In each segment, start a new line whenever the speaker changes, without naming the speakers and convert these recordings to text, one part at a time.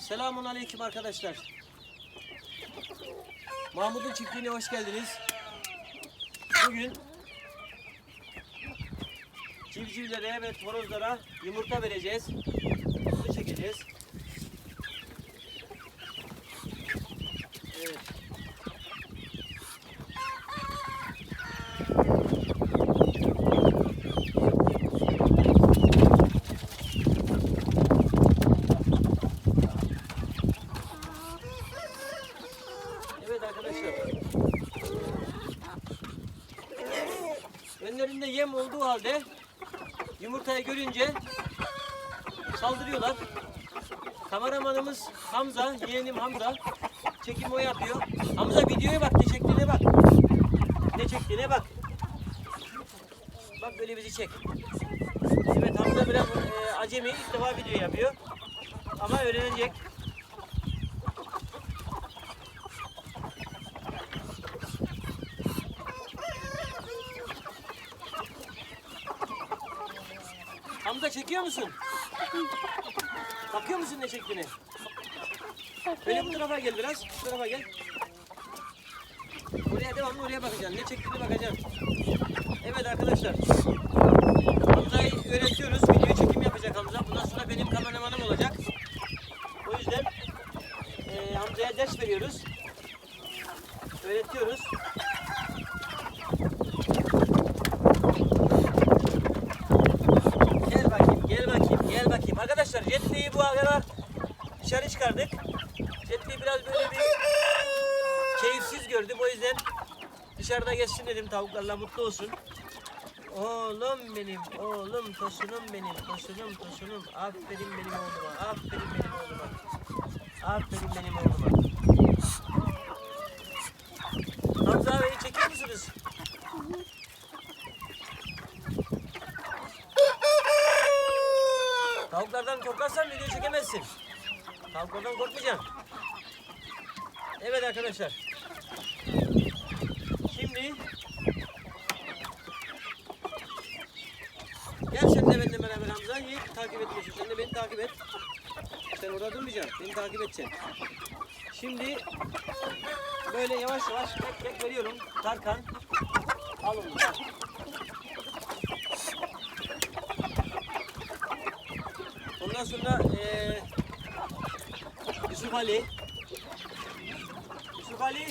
Selamun aleyküm arkadaşlar. Mahmut'un çiftliğine hoş geldiniz. Bugün civcivlere ve horozlara yumurta vereceğiz. Bunu çekeceğiz. Evet. Evet arkadaşlar. Önlerinde yem olduğu halde yumurtayı görünce saldırıyorlar. Kameramanımız Hamza, yeğenim Hamza çekim o yapıyor. Hamza videoya bak, ne çektiğine bak. Ne çektiğine bak. Bak böyle bizi çek. Evet Hamza biraz e, acemi ilk defa video yapıyor. Ama öğrenecek. Hamza çekiyor musun? Bakıyor musun ne çektiğini? Böyle bu tarafa gel biraz. Bu tarafa gel. Oraya devamlı oraya bakacaksın. Ne çektiğine bakacaksın. Evet arkadaşlar. Hamza'yı öğretiyoruz. Video çekim yapacak Hamza. Bundan sonra benim kameramanım olacak. O yüzden eee Hamza'ya ders veriyoruz. Öğretiyoruz. Gel bakayım, gel bakayım, gel bakayım. Arkadaşlar jetliği bu aralar dışarı çıkardık. Jetliği biraz böyle bir keyifsiz gördüm. O yüzden dışarıda geçsin dedim tavuklarla mutlu olsun. Oğlum benim, oğlum, tosunum benim, tosunum, tosunum. Aferin benim oğluma, aferin benim oğluma. Aferin benim oğluma. Hamza Bey'i çekiyor musunuz? Tavuklardan korkarsan video çekemezsin. Tavuklardan korkmayacaksın. Evet arkadaşlar. Şimdi Gel sen de benimle beraber Hamza. Yiğit takip etmiyorsun. Sen de beni takip et. Sen orada durmayacaksın. Beni takip edeceksin. Şimdi böyle yavaş yavaş tek tek veriyorum. Tarkan. Al onu. Ondan sonra eee Yusuf Ali. Yusuf Ali.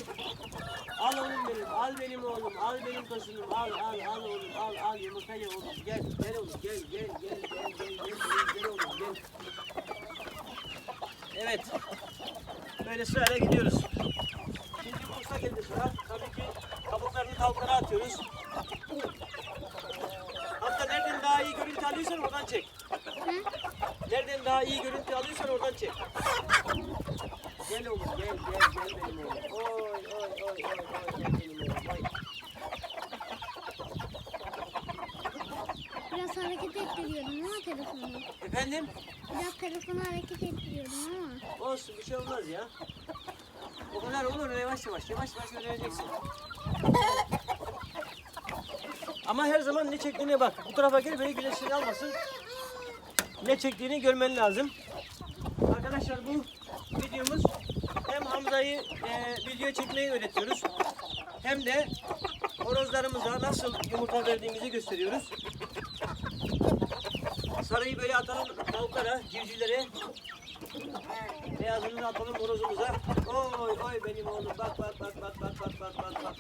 Al oğlum benim, al benim oğlum, al benim kaşınım, al al al oğlum, al al yumurta ye oğlum, gel gel oğlum, gel gel gel gel gel gel gel, gel oğlum, gel. Evet, böyle sırayla gidiyoruz. Şimdi kursa geldi sıra, tabii ki kabuklarını tavuklara atıyoruz. Hatta nereden daha iyi görüntü alıyorsan oradan çek. Hı? Nereden daha iyi görüntü alıyorsan oradan çek. Gel oğlum gel gel gel benim oğlum. Oy oy oy oy oy gel benim oğlum. Oy.
Biraz hareket ettiriyorum ama telefonu.
Efendim?
Biraz telefonu hareket ettiriyorum ama.
Olsun bir şey olmaz ya. O kadar olur yavaş yavaş yavaş yavaş öğreneceksin. Ama her zaman ne çektiğine bak. Bu tarafa gel böyle güneşini almasın. Ne çektiğini görmen lazım. Arkadaşlar bu videomuz hem Hamza'yı e, video çekmeyi öğretiyoruz. Hem de horozlarımıza nasıl yumurta verdiğimizi gösteriyoruz. Sarıyı böyle atalım tavuklara, civcivlere. Beyazını atalım horozumuza. Oy oy benim oğlum bak bak bak bak bak bak bak bak bak.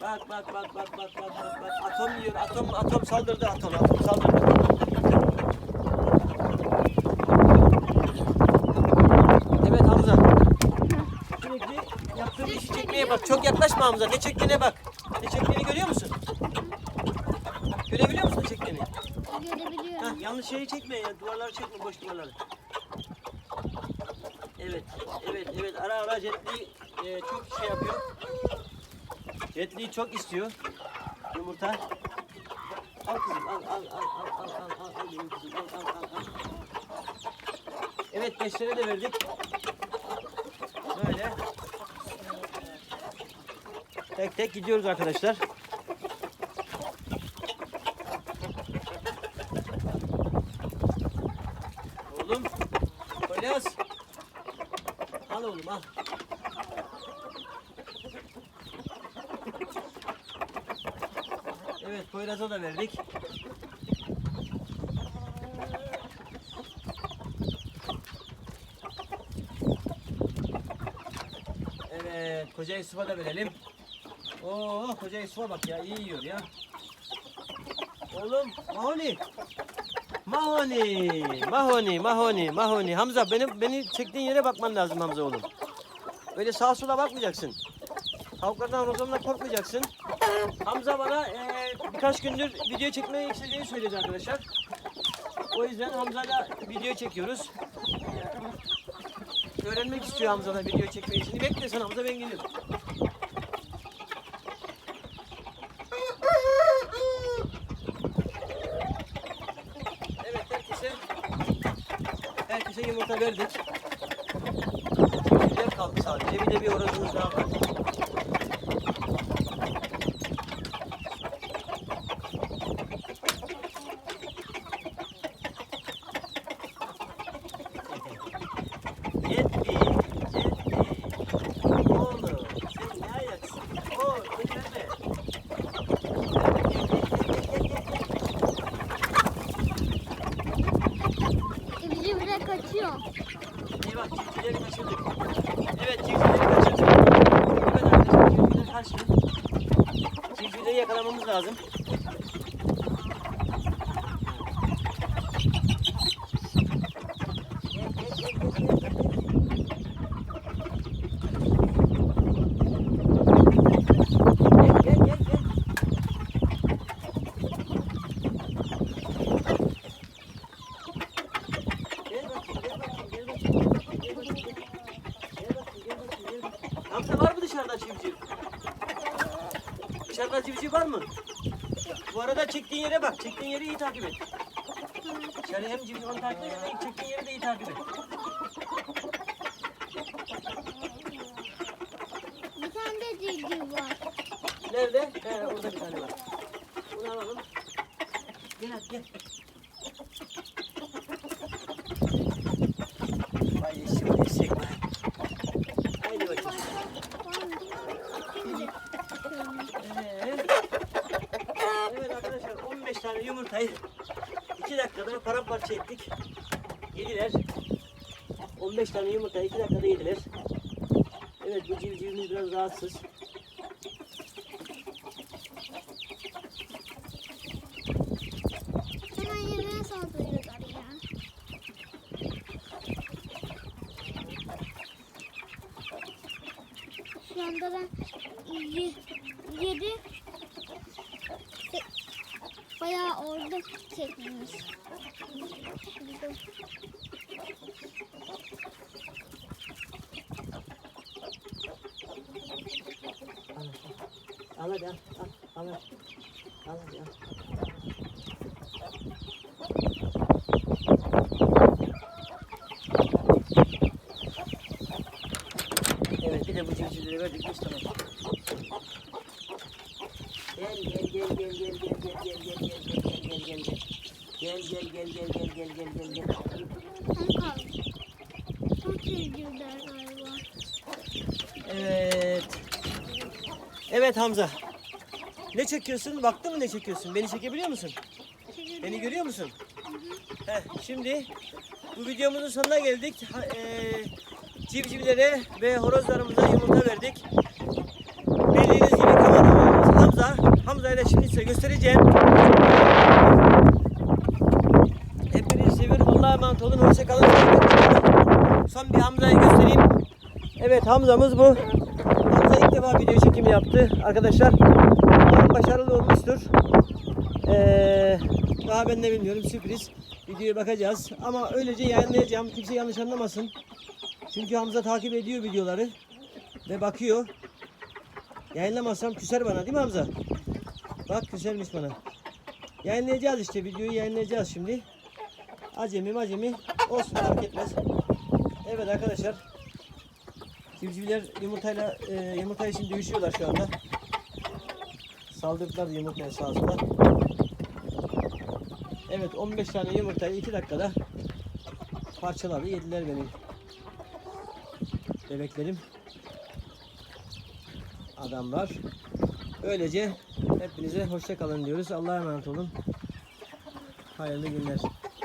Bak bak bak bak bak bak bak bak. Atom yiyor. Atom atom saldırdı atom. Atom saldırdı. Hamza'ya bak. Çok yaklaşma Hamza. Ne çektiğine bak. Ne çektiğini görüyor musun? Görebiliyor musun çektiğini?
Görebiliyorum.
Hah, yanlış şeyi çekme ya. Duvarları çekme. Boş duvarları. Evet. Evet. Evet. Ara ara jetliği e, çok şey yapıyor. Jetliği çok istiyor. Yumurta. Al kızım. Al. Al. Al. Al. Al. Al. Al. Benim kızım. Al. Al. Al. al. Evet. Beşlere de verdik. Böyle. Tek tek gidiyoruz arkadaşlar. oğlum. Poyraz. Al oğlum al. Evet Poyraz'a da verdik. Evet koca Yusuf'a da verelim. Oo koca Yusuf'a bak ya iyi yiyor ya. Oğlum Mahoni. Mahoni. Mahoni, Mahoni, Mahoni. Hamza beni beni çektiğin yere bakman lazım Hamza oğlum. Öyle sağa sola bakmayacaksın. Tavuklardan rozonla korkmayacaksın. Hamza bana eee, birkaç gündür video çekmeyi istediğini söyledi arkadaşlar. O yüzden Hamza'yla video çekiyoruz. Öğrenmek istiyor Hamza da video çekmeyi. Şimdi bekle sen Hamza ben geliyorum. Yumurta verdik. Civcivler kaldı sadece. Bir de bir horozumuz daha var. Yetti, yetti. Oğlum sen ne ayaksın? Oo, becereme.
Civcivler kaçıyor.
İyi bak civcivleri kaçırdık. Evet civcivleri kaçırdık. Evet arkadaşlar civcivler kaçtı. Civcivleri yakalamamız lazım. Gel, gel, gel, gel, gel, gel. Gel, gel, gel, gel. Gel bakayım, gel bakayım, gel bakayım, gel bakayım, gel bakayım, gel. Gel bakayım, gel bakayım, gel bakayım. Hamza var mı dışarıda civciv? Dışarıda civciv var mı? Bu arada çektiğin yere bak, çektiğin yeri iyi takip et. Dışarı hem civciv onu takip et hem çektiğin yeri de iyi takip et.
Bir tane de civciv var.
Nerede? He, orada bir tane var. Bunu alalım. Gel hadi gel. Vay eşek eşek be. Haydi bakayım.
Şimdi
Ee, evet arkadaşlar 15 tane yumurtayı 2 dakikada paramparça ettik. Yediler. 15 tane yumurtayı 2 dakikada yediler. Evet bu civcivimiz biraz rahatsız.
hemen yemeğe saldırıyorlar ya. Şu anda ben ye, yedi ve bayağı orada çekmiş.
Al hadi al. Al, al, al. Hadi al. Evet bir de bu civcivleri verdik tamam. Gel gel gel gel gel gel gel gel gel gel gel gel gel. Gel gel gel gel gel gel gel gel gel.
Galiba.
Evet. Evet Hamza. Ne çekiyorsun? Baktın mı ne çekiyorsun? Beni çekebiliyor musun? Beni görüyor musun? Heh, şimdi bu videomuzun sonuna geldik. Ha, civcivlere ve horozlarımıza yumurta verdik. Hamza. Hamza'yı da şimdi size göstereceğim. Hepinizi seviyorum. Allah'a emanet olun. Hoşçakalın. Son bir Hamza'yı göstereyim. Evet Hamza'mız bu. Hamza ilk defa video çekimi yaptı arkadaşlar. Umarım başarılı olmuştur. Ee, daha ben de bilmiyorum sürpriz. Videoya bakacağız. Ama öylece yayınlayacağım. Kimse yanlış anlamasın. Çünkü Hamza takip ediyor videoları. Ve bakıyor. Yayınlamazsam küser bana değil mi Hamza? Bak küsermiş bana. Yayınlayacağız işte. Videoyu yayınlayacağız şimdi. Acemi acemi olsun fark etmez. Evet arkadaşlar. Civcivler yumurtayla e, yumurta için dövüşüyorlar şu anda. Saldırdılar yumurtaya sağa sola. Evet 15 tane yumurtayı 2 dakikada parçaladı. Yediler benim bebeklerim. Adamlar. Böylece hepinize hoşça kalın diyoruz. Allah'a emanet olun. Hayırlı günler.